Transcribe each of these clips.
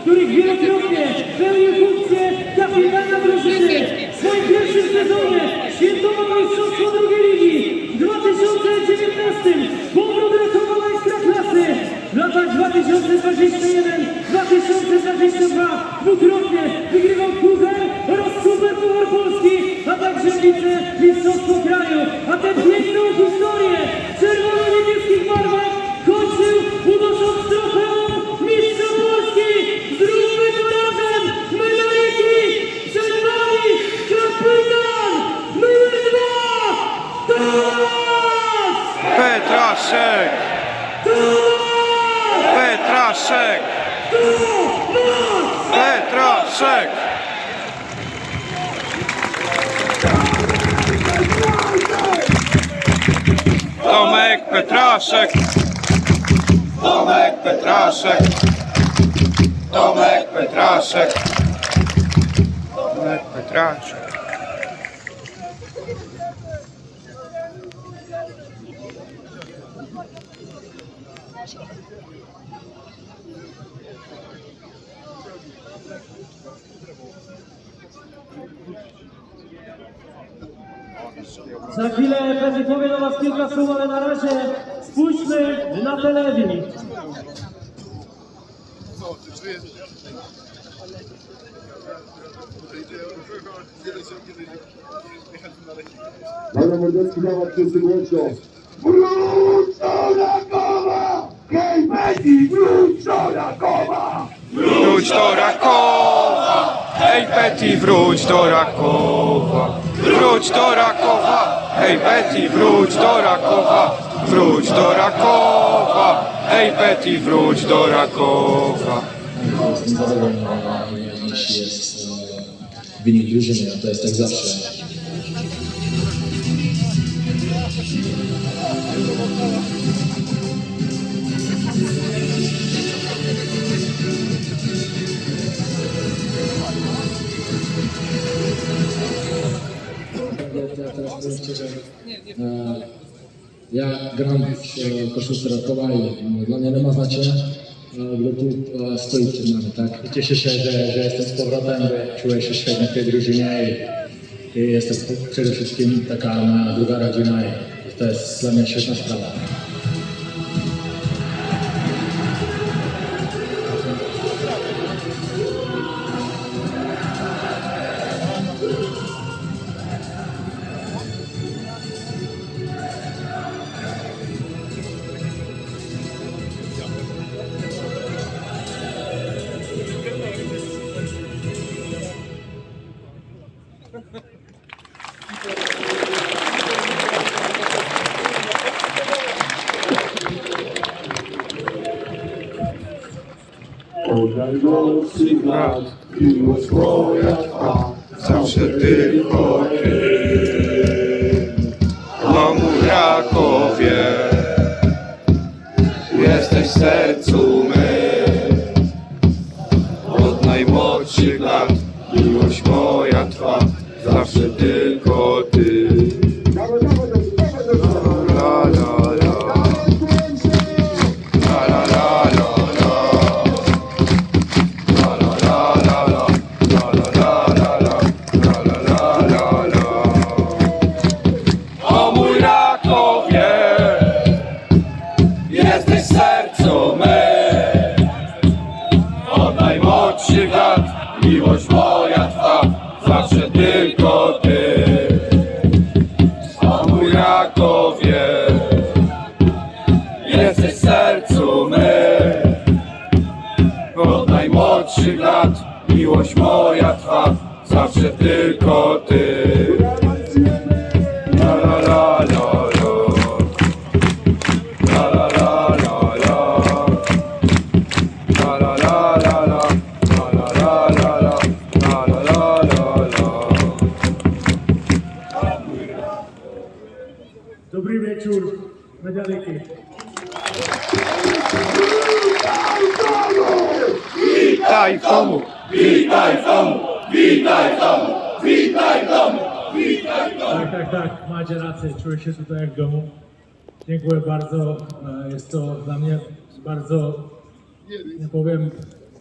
których wielokrotnie pełnił funkcję kapitana drużyny. W swoim pierwszym sezonie świętował mistrzostwo drugiej ligi. W 2019 powrót ratował Ekstraklasy. W latach 2021-2022 dwukrotnie wygrywał Puchar oraz Super Puchar Polski, a także wice mistrzostwo kraju. A tę piękną historię w czerwono-niebieskich barwach kończył unosząc trofeum Petraszek! Petraszek! Petraszek! Tomek Petraszek! Tomek Petraszek! Tomek Petraszek! Tomek Petraszek! Za chwilę pewnie powie do Was kilka słów, ale na razie spójrzmy na telewizję. Dobra, mordecki dawać wszyscy głośno. Wróć do! Hej, Betty, wróć do! Wróć do Rakowa! Hej Betty, wróć do Rakowa! Wróć do Rakowa! Hej Betty, wróć do Rakowa! Wróć do Rakowa! Hej Betty, wróć do Rakowa! Niż jest wynik drużyny, to jest tak zawsze. Ja teraz powiem szczerze, e, ja gram w e, koszulce Rakowa i e, dla mnie nie ma znaczenia, e, kto tu e, stoi przed nami, tak? I Cieszę się, że, że jestem z powrotem, bo czuję się świetnie w tej drużynie i, i jest to przede wszystkim taka moja druga rodzina i to jest dla mnie świetna sprawa. Najnowszych lat miłość moja trwa. Od najmłodszych lat Miłość moja trwa Zawsze tylko Ty. O mój Rakowie. Jesteś w sercu my. Od najmłodszych lat Miłość moja trwa Zawsze tylko Ty. la la Witaj w domu, witaj w domu, witaj w domu, witaj w domu, witaj w domu. Tak, tak, tak, macie rację, czuję się tutaj jak w domu. Dziękuję bardzo, e, jest to dla mnie bardzo, nie powiem,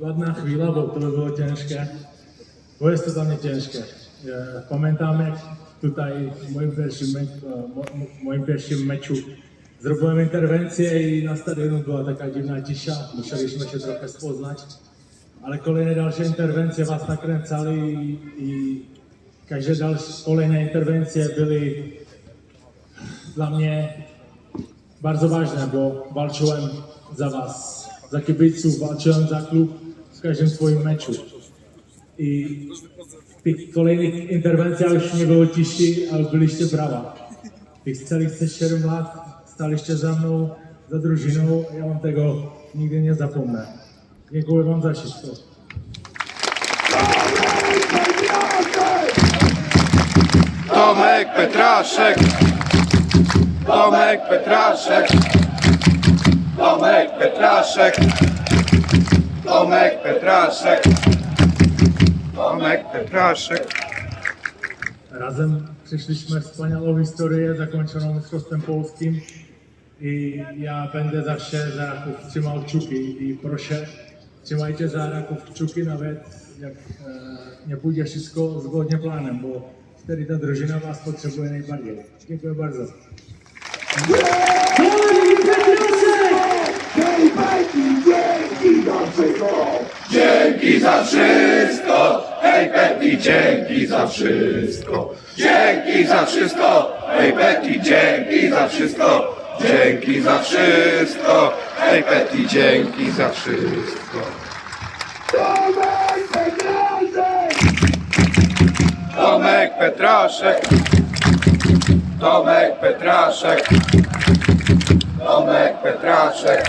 ładná chvíľa, bo to by bylo těžké. Bo jest to dla mě těžké. E, Pamiętam, jak tutaj w moim pierwszym, me, e, mo, mo, moim pierwszym meczu zrobiłem interwencję i na stadionu była taka dziwna cisza. Musieliśmy się trochę spoznać. Ale kolejne dalsze interwencje was nakręcali i, i každé další kolejné intervencje byly dla mnie bardzo ważne, bo walczyłem za was, za kibiców, walczyłem za klub w każdym swoim meczu. I w tych kolejnych interwencjach już nie było ciszy, ale byliście brawa. Tych celých 7 lat staliście za mną, za drużyną, ja wam tego nigdy nie. Dziękuję wam za wszystko. Tomek Petraszek. Tomek Petraszek. Tomek Petraszek. Tomek Petraszek. Tomek Petraszek. Razem przeszliśmy wspaniałą historię zakończoną Mistrzostwem Polskim i ja będę zawsze za Raków trzymał kciuki i proszę, trzymajcie za Raków kciuki nawet jak e, nie pójdzie wszystko zgodnie planem, bo wtedy ta drużyna was potrzebuje najbardziej. Dziękuję bardzo. Dzięki za wszystko! Hej dzięki za wszystko. Dzięki za wszystko, hej dzięki za wszystko. Dzięki za wszystko, hej Betty, dzięki za wszystko. Tomek Petrasek! Tomek Petraszek. Tomek Petraszek. Tomek Petraszek.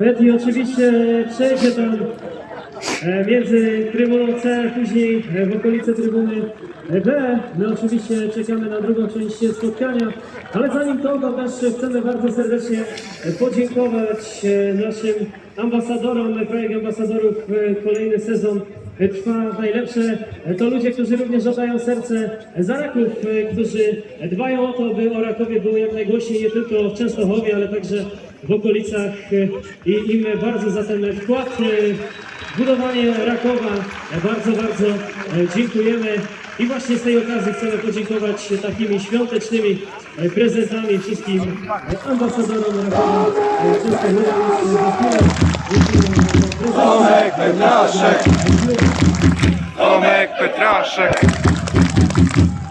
Betty oczywiście przejdzie tam e, między trybuną C, później e, w okolice trybuny B. My oczywiście czekamy na drugą część spotkania, ale zanim to, to też chcemy bardzo serdecznie e, podziękować e, naszym ambasadorom, projekt ambasadorów. e, Kolejny sezon e, trwa najlepsze. E, To ludzie, którzy również oddają serce za Raków, e, którzy dbają o to, by o Rakowie było jak najgłośniej nie tylko w Częstochowie, ale także w okolicach e, i im bardzo za ten wkład e, w budowanie Rakowa e, bardzo, bardzo e, dziękujemy. I właśnie z tej okazji chcemy podziękować takimi świątecznymi e, prezentami wszystkim e, ambasadorom Rakowa e, Częstochowa. Tomek Petraszek. Tomek Petraszek.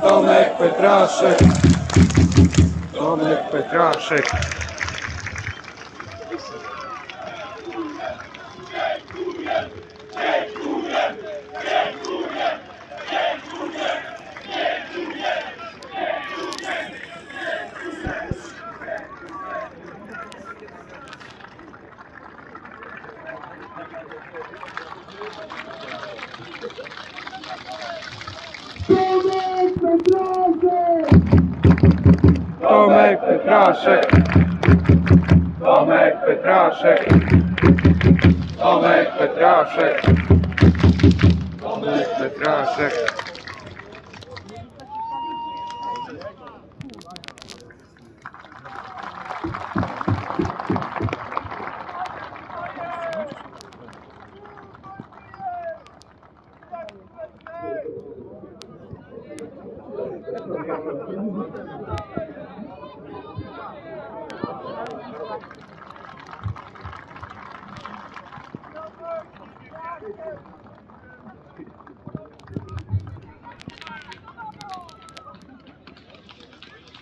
Tomek Petraszek. Tomek Petraszek. Tomek Petrasek! Petraszek. Tomek Petraszek. Tomek Petraszek. Tomek Petraszek.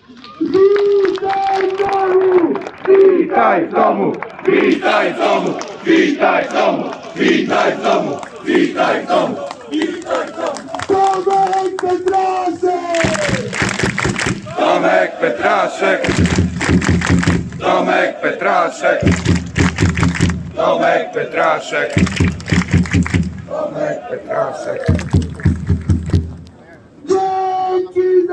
Witaj w domu! Witaj w domu! Witaj w domu! Witaj w domu! Witaj w domu! Witaj w domu! Tomek Petrasek! Tomek Petraszek. Tomek Petraszek. Tomek Petraszek. Tomek Petraszek. Dzięki za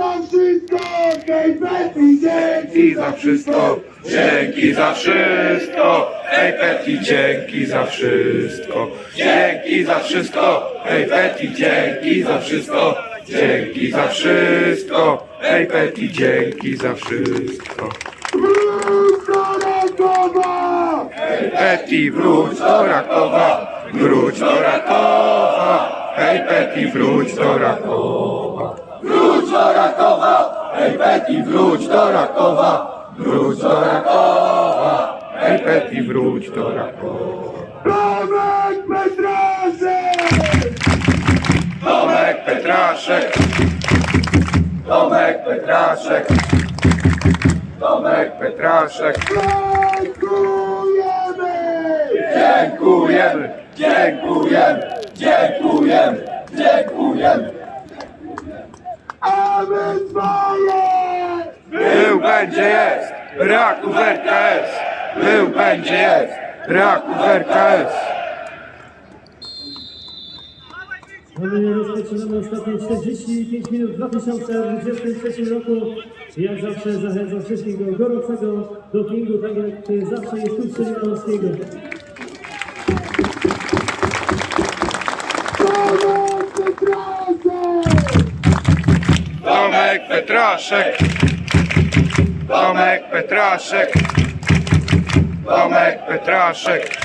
za wszystko! Hej, Betty, dzięki za wszystko! Dzięki za wszystko, hej Betty, dzięki za wszystko. Dzięki za wszystko, hej Betty, dzięki za wszystko. Dzięki za wszystko, hej Betty, dzięki za wszystko. Wróć do Rakowa! Betty, wróć do Rakowa, wróć do Rakowa. Hej Betty, wróć do Rakowa. Wróć do Rakowa, hej Betty, wróć do Rakowa. Wróć do Rakowa, hej Betty, wróć do Rakowa. Tomek Petrasek! Tomek Petraszek, Tomek Petraszek, Tomek Petraszek. Dziękujemy! Dziękujemy, dziękujemy, dziękujemy, dziękujemy. A my swoje! Był, będzie, jest, raków RKS. Był, będzie, jest, raków RKS. Mamy rozpoczynamy ostatnie 45 minut w 2023 roku. Jak zawsze zachęcam wszystkich do gorącego dopingu, tak jak zawsze jest tu w Strzelimanowskiego. Tomek Petrasek! Tomek Petraszek, Tomek Petraszek, Tomek Petraszek.